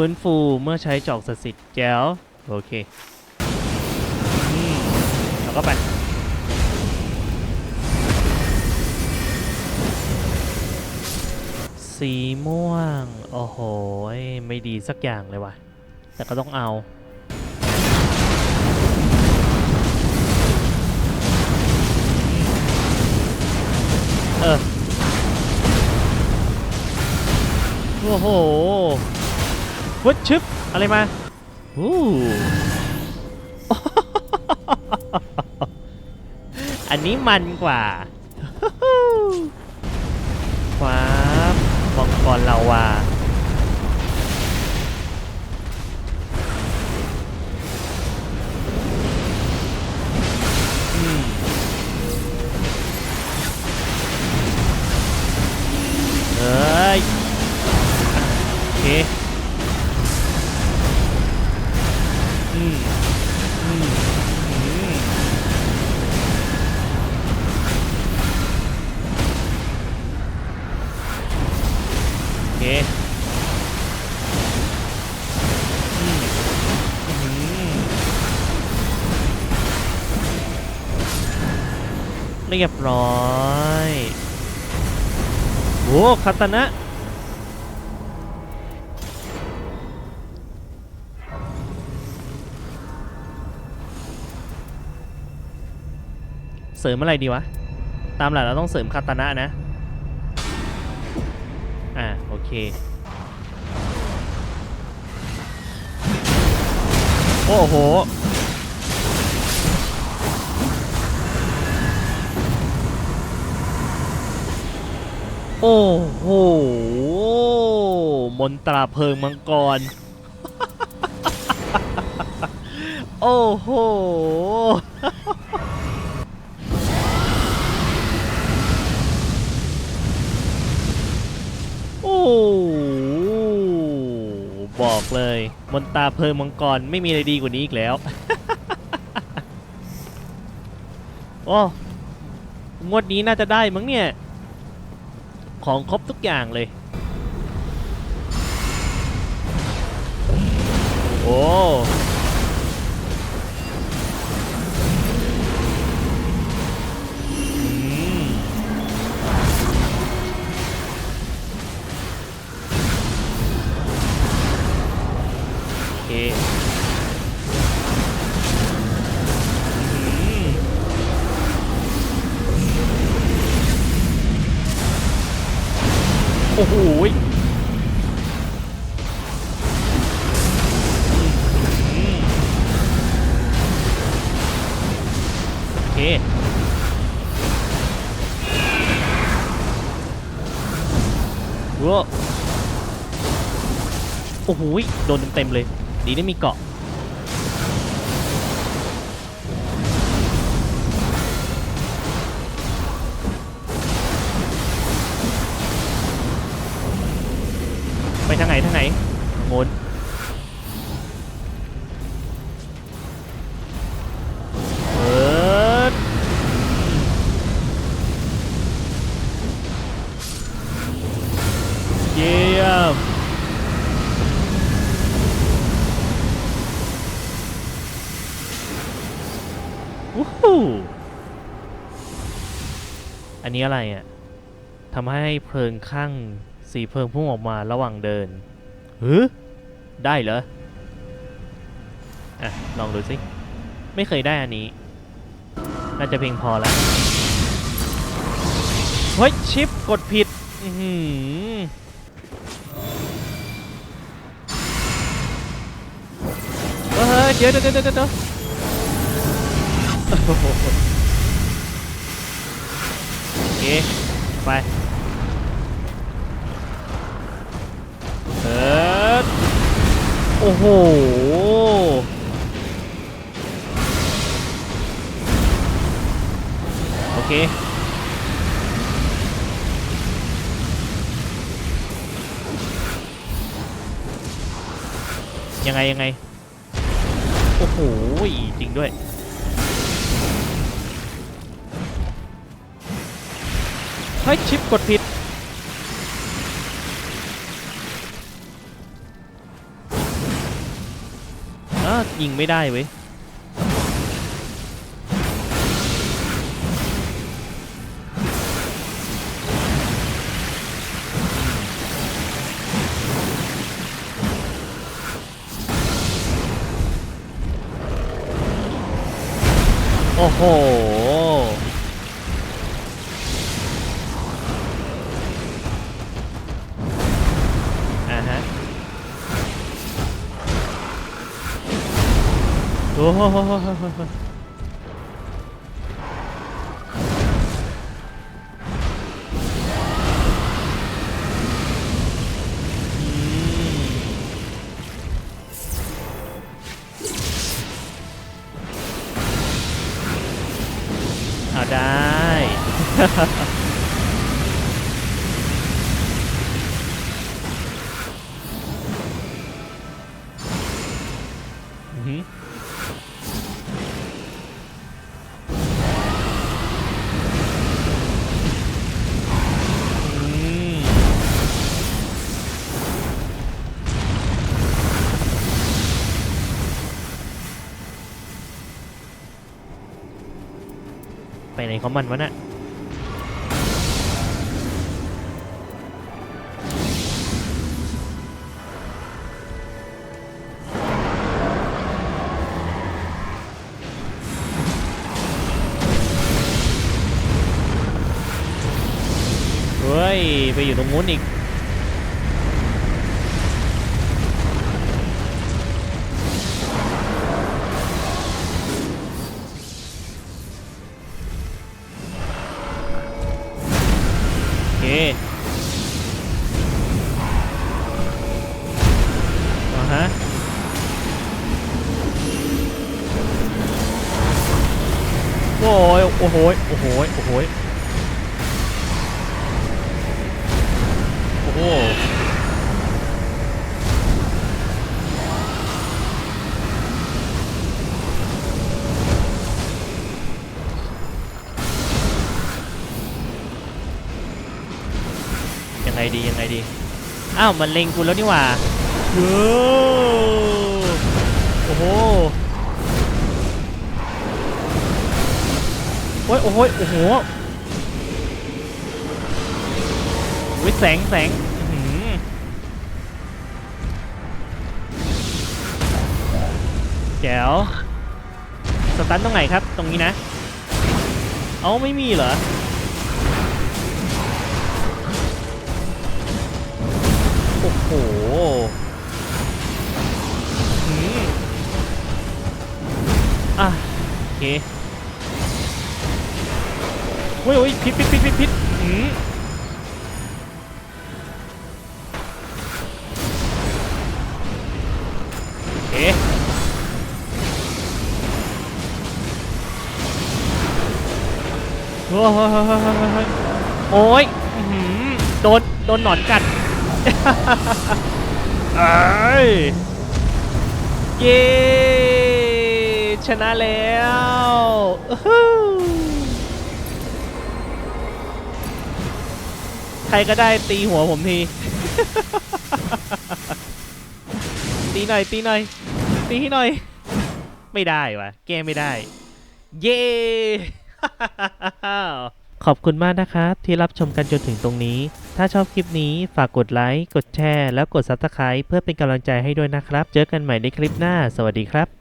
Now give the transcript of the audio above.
ฟื้นฟูเมื่อใช้จอกสสิทธิ์แจ๋วโอเคแล้วก็ไปสีม่วง โอ้โห ไม่ดีสักอย่างเลยว่ะ แต่ก็ต้องเอา เออ โอ้โห วุดชึบอะไรมาอู้อันนี้มันกว่าฟ้ามังกรลาวา เคเรียบร้อยโอ้คาตานะเสริมอะไรดีวะ ตามหลักเราต้องเสริมคาตานะนะ อ่า เค โอ้โห โอ้โห มนตราเพลิงมังกร โอ้โห บอกเลย มนตาเพลิงมังกรไม่มีอะไรดีกว่านี้อีกแล้ว โอ้งวดนี้น่าจะได้มั้งเนี่ย ของครบทุกอย่างเลย โอ้ โอ้โหโอเคว้าวโอ้โหโดนเต็มๆเลย ดีได้มีเกาะ ทางไหนทางไหนโงนเปิดเยี่ยมวู้ฮู้อันนี้อะไรอะทำให้เพลิงข้าง สีเพลิงพุ่งออกมาระหว่างเดินฮึได้เหรอ อะ ลองดูสิ ไม่เคยได้อันนี้ น่าจะเพียงพอแล้ว เฮ้ย ชิปกดผิด อือหือเฮ้ยเดี๋ยวเดี๋ยวเดี๋ยวเดี๋ยวโอ้โหโอเค ไป เปิดโอ้โห โอเค ยังไง ยังไง โอ้โห จริงด้วยเฮ้ยชิปกดผิด ยิงไม่ได้เว้ยโอ้โห โไปไหนของมันวะน่ะเฮ้ย ไปอยู่ตรงนู้นอีก อ้ยโอ้โหโอ้โหโอ้โหโอ้โหยังไงดียังไงดีอ้าวมันเล็งกูแล้วนี่หว่าโอ้โอ้โห โอ้ยโอ้ยโอ้โหวิแสงแสงหือแจ๋วสตันตรงไหนครับ ตรงนี้นะ เอาไม่มีเหรอโอ้โหอืมอะโอเค อ้ยโอ้ยพิษพิษพิษพิษพิษอืมโอเคโอ้ยโอ้ยอื้อหือโดน โดนหนอนกัดเอ้ยเย้ชนะแล้ว ใครก็ได้ตีหัวผมที ตีหน่อยตีหน่อย ตีให้หน่อย ไม่ได้วะแก้ไม่ได้ เย้ ขอบคุณมากนะครับที่รับชมกันจนถึงตรงนี้ ถ้าชอบคลิปนี้ฝากกดไลค์ กดแชร์ แล้วกด Subscribe เพื่อเป็นกำลังใจให้ด้วยนะครับ เจอกันใหม่ในคลิปหน้า สวัสดีครับ